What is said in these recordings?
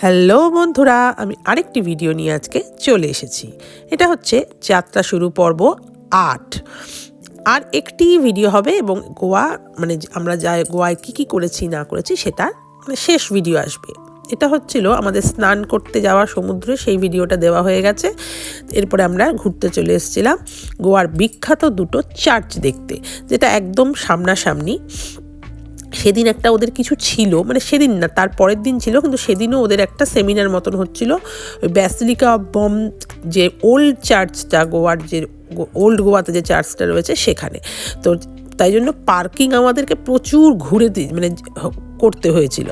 Hello বন্ধুরা, আমি আরেকটি ভিডিও নিয়ে আজকে চলে এসেছি। এটা হচ্ছে যাত্রা শুরু পর্ব আট। আর একটি ভিডিও হবে এবং গোয়া মানে আমরা যা গোয়ায় কী কী করেছি, না করেছি সেটা মানে শেষ ভিডিও আসবে। এটা হচ্ছিল আমাদের স্নান করতে যাওয়া সমুদ্রে, সেই ভিডিওটা দেওয়া হয়ে গেছে। এরপরে আমরা ঘুরতে চলে এসেছিলাম গোয়ার বিখ্যাত দুটো চার্চ দেখতে, যেটা একদম সামনাসামনি। সেদিন একটা ওদের কিছু ছিল মানে সেদিন না, তার পরের দিন ছিল, কিন্তু সেদিনও ওদের একটা সেমিনার মতন হচ্ছিল। ওই ব্যাসলিকা বম যে ওল্ড চার্চটা গোয়ার যে ওল্ড গোয়াতে যে চার্চটা রয়েছে সেখানে। তো তাই জন্য পার্কিং আমাদেরকে প্রচুর ঘুরে মানে করতে হয়েছিল।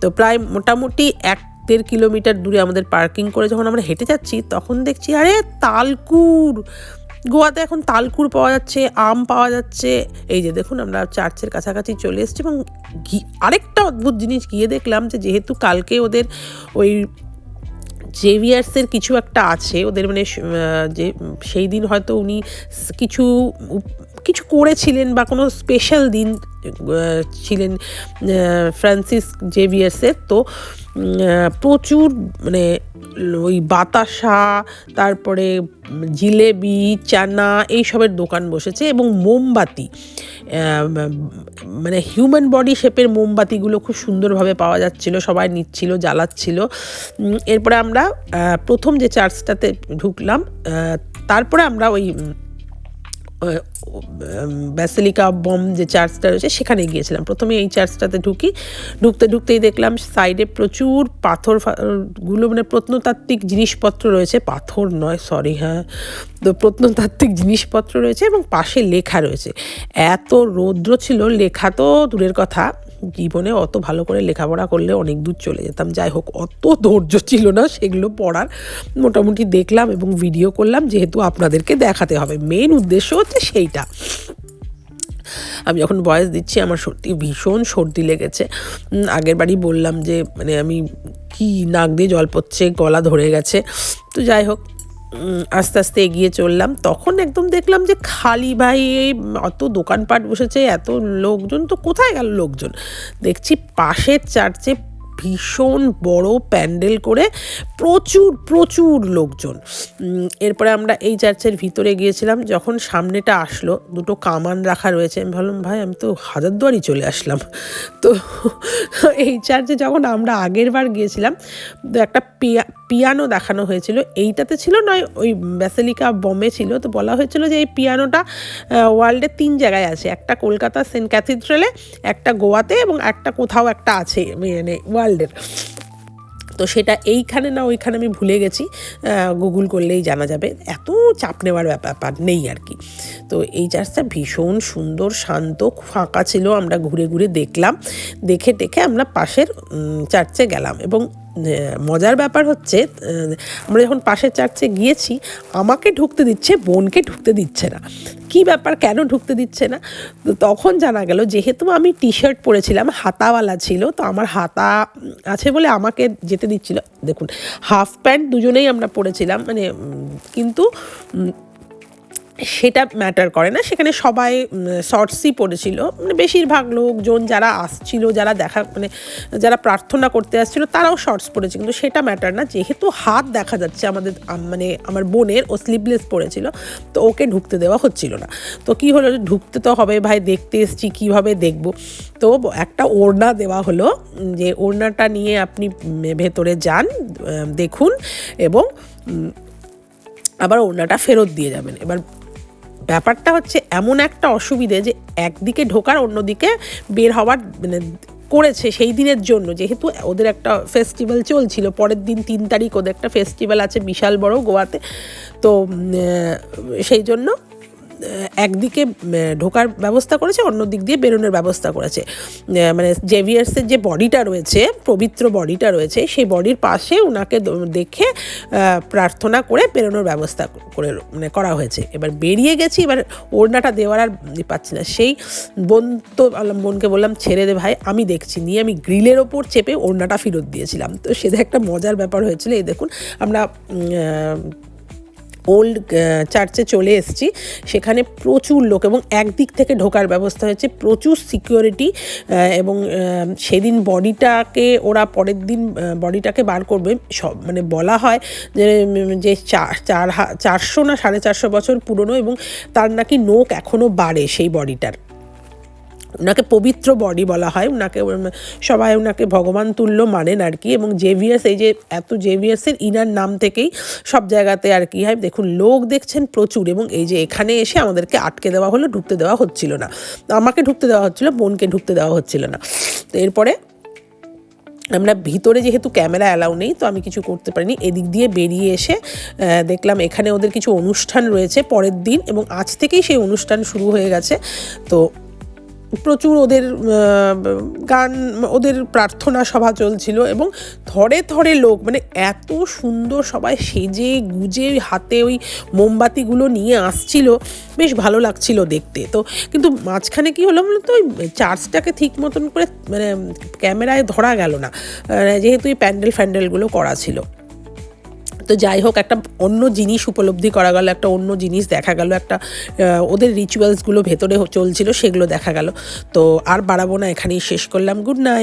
তো প্রায় মোটামুটি এক দেড় কিলোমিটার দূরে আমাদের পার্কিং করে যখন আমরা হেঁটে যাচ্ছি, তখন দেখছি, আরে তালকুর! গোয়াতে এখন তালকুর পাওয়া যাচ্ছে, আম পাওয়া যাচ্ছে। এই যে দেখুন, আমরা চার্চের কাছাকাছি চলে এসেছি এবং আরেকটা অদ্ভুত জিনিস গিয়ে দেখলাম যে যেহেতু কালকে ওদের ওই জেভিয়ার্সের কিছু একটা আছে, ওদের মানে যে, সেই দিন হয়তো উনি কিছু কিছু করেছিলেন বা কোনো স্পেশাল দিন ছিলেন ফ্রান্সিস জেভিয়ার্সের তো প্রচুর মানে ওই বাতাসা, তারপরে জিলেবি, চানা এইসবের দোকান বসেছে এবং মোমবাতি মানে হিউম্যান বডি শেপের মোমবাতিগুলো খুব সুন্দরভাবে পাওয়া যাচ্ছিল, সবাই নিচ্ছিল, জ্বালাচ্ছিল। এরপরে আমরা প্রথম যে চার্চটাতে ঢুকলাম তারপরে আমরা ওই ব্যাসেলিকা বম যে চার্চটা রয়েছে সেখানে গিয়েছিলাম। প্রথমে এই চার্চটাতে ঢুকি। ঢুকতে, ঢুকতেই দেখলাম সাইডে প্রচুর পাথরগুলো মানে প্রত্নতাত্ত্বিক জিনিসপত্র রয়েছে। পাথর নয় সরি হ্যাঁ। তো প্রত্নতাত্ত্বিক জিনিসপত্র রয়েছে এবং পাশে লেখা রয়েছে। এত রৌদ্র ছিল, লেখা তো দূরের কথা। জীবনে অত ভালো করে লেখাপড়া করলে অনেক দূর চলে যেতাম। যাই হোক, অত ধৈর্য ছিল না সেগুলো পড়ার। মোটামুটি দেখলাম এবং ভিডিও করলাম যেহেতু আপনাদেরকে দেখাতে হবে। মেন উদ্দেশ্য হচ্ছে সেইটা। আমি যখন বয়স দিচ্ছি আমার সত্যি ভীষণ সর্দি লেগেছে। আগের বাড়ি বললাম যে মানে আমি কি নাক দিয়ে জল পড়ছে, গলা ধরে গেছে। তো যাই হোক আস্তে আস্তে এগিয়ে চললাম। তখন একদম দেখলাম যে খালি ভাই, এই অত দোকানপাট বসেছে, এত লোকজন, তো কোথায় গেল লোকজন? দেখছি পাশের চার্চে ভীষণ বড় প্যান্ডেল করে প্রচুর প্রচুর লোকজন। এরপরে আমরা এই চার্চের ভিতরে গিয়েছিলাম, যখন সামনেটা আসলো, দুটো কামান রাখা রয়েছে। আমি ভাবলাম, ভাই, আমি তো হাজারদুয়ারি চলে আসলাম। তো এই চার্চে যখন আমরা আগের বার গিয়েছিলাম, তো একটা পিয়া পিয়ানো দেখানো হয়েছিল। এইটাতে ছিল নয়, ওই ব্যাসেলিকা বমে ছিল। তো বলা হয়েছিল যে এই পিয়ানোটা ওয়ার্ল্ডের তিন জায়গায় আছে। একটা কলকাতা সেন্ট ক্যাথিড্রালে, একটা গোয়াতে এবং একটা কোথাও একটা আছে মানে ওয়ার্ল্ডের। তো সেটা এইখানে না ওইখানে আমি ভুলে গেছি গুগল করলেই জানা যাবে। এত চাপ নেওয়ার ব্যাপার নেই আর কি। তো এই চার্চটা ভীষণ সুন্দর, শান্ত ফাঁকা ছিল, আমরা ঘুরে ঘুরে দেখলাম। দেখে টেখে আমরা পাশের চার্চে গেলাম এবং মজার ব্যাপার হচ্ছে আমরা যখন পাশের চার্চে গিয়েছি, আমাকে ঢুকতে দিচ্ছে, বোনকে ঢুকতে দিচ্ছে না। কি ব্যাপার, কেন ঢুকতে দিচ্ছে না? তখন জানা গেল, যেহেতু আমি টি শার্ট পরেছিলাম, হাতাওয়ালা ছিল, তো আমার হাতা আছে বলে আমাকে যেতে দিচ্ছিল। দেখুন, হাফ প্যান্ট দুজনেই আমরা পরেছিলাম মানে কিন্তু সেটা ম্যাটার করে না। সেখানে সবাই শর্টসই পড়েছিল। মানে বেশিরভাগ লোকজন যারা আসছিল, যারা দেখা মানে যারা প্রার্থনা করতে আসছিল, তারাও শর্টস পড়েছে। কিন্তু সেটা ম্যাটার না। যেহেতু হাত দেখা যাচ্ছে আমাদের মানে আমার বোনের, ও স্লিপলেস পড়েছিল, তো ওকে ঢুকতে দেওয়া হচ্ছিল না। তো কি হলো ঢুকতে তো হবে, ভাই, দেখতে এসছি, কীভাবে দেখব? তো একটা ওড়না দেওয়া হলো, যে ওড়নাটা নিয়ে আপনি ভেতরে যান দেখুন, এবং আবার ওড়নাটা ফেরত দিয়ে যাবেন। এবার ব্যাপারটা হচ্ছে এমন একটা অসুবিধে যে একদিকে ঢোকার অন্যদিকে বের হওয়ার মানে করেছে সেই দিনের জন্য। যেহেতু ওদের একটা ফেস্টিভ্যাল চলছিল, পরের দিন তিন তারিখ ওদের একটা ফেস্টিভ্যাল আছে বিশাল বড় গোয়াতে। তো সেই জন্য একদিকে ঢোকার ব্যবস্থা করেছে অন্য দিক দিয়ে বেরোনোর ব্যবস্থা করেছে। মানে জেভিয়ার্সের যে বডিটা রয়েছে, পবিত্র বডিটা রয়েছে, সেই বডির পাশে ওনাকে দেখে প্রার্থনা করে বেরোনোর ব্যবস্থা করে মানে করা হয়েছে। এবার বেরিয়ে গেছি, এবার ওড়নাটা দেওয়ার আর পাচ্ছি না। সেই বোন তো বোনকে বললাম, ছেড়ে দে ভাই, আমি দেখছি। নিয়ে আমি গ্রিলের ওপর চেপে ওড়নাটা ফেরত দিয়েছিলাম। তো সেটা একটা মজার ব্যাপার হয়েছিল। এই দেখুন, আমরা ওল্ড চার্চে চলে এসেছি। সেখানে প্রচুর লোক এবং একদিক থেকে ঢোকার ব্যবস্থা হয়েছে। প্রচুর সিকিউরিটি এবং সেদিন বডিটাকে ওরা পরের দিন বডিটাকে বার করবে। সব মানে বলা হয় যে যে চার চারশো না সাড়ে চারশো বছর পুরনো এবং তার নাকি নোক এখনও বাড়ে সেই বডিটার। ওনাকে পবিত্র বডি বলা হয় ওনাকে সবাই ওনাকে ভগবান তুল্য মানেন আর কি এবং জেভিয়াস এই যে এত জেভিয়াসের ইনার নাম থেকেই সব জায়গাতে আর কি হয়। দেখুন, লোক দেখছেন প্রচুর এবং এই যে এখানে এসে আমাদেরকে আটকে দেওয়া হলো, ঢুকতে দেওয়া হচ্ছিল না। আমাকে ঢুকতে দেওয়া হচ্ছিল, বোনকে ঢুকতে দেওয়া হচ্ছিল না। তো এরপরে আমরা ভিতরে যেহেতু ক্যামেরা অ্যালাউ নেই, তো আমি কিছু করতে পারিনি। এদিক দিয়ে বেরিয়ে এসে দেখলাম এখানে ওদের কিছু অনুষ্ঠান রয়েছে পরের দিন এবং আজ থেকেই সেই অনুষ্ঠান শুরু হয়ে গেছে। তো প্রচুর ওদের গান, ওদের প্রার্থনা সভা চলছিল এবং থরে থরে লোক মানে এত সুন্দর সবাই সেজে গুজে হাতে ওই মোমবাতিগুলো নিয়ে আসছিল, বেশ ভালো লাগছিল দেখতে। তো কিন্তু মাঝখানে কি হলো বলতো, ওই চার্চটাকে ঠিক মতন করে মানে ক্যামেরায় ধরা গেল না। যেহেতু এই প্যান্ডেল ফ্যান্ডেলগুলো করা ছিল। তো যাই হোক, একটা অন্য জিনিস উপলব্ধি করা গেল, একটা অন্য জিনিস দেখা গেল, একটা ওদের রিচুয়ালসগুলো ভেতরে চলছিল, সেগুলো দেখা গেল। তো আর বাড়াবো না, এখানেই শেষ করলাম। Good night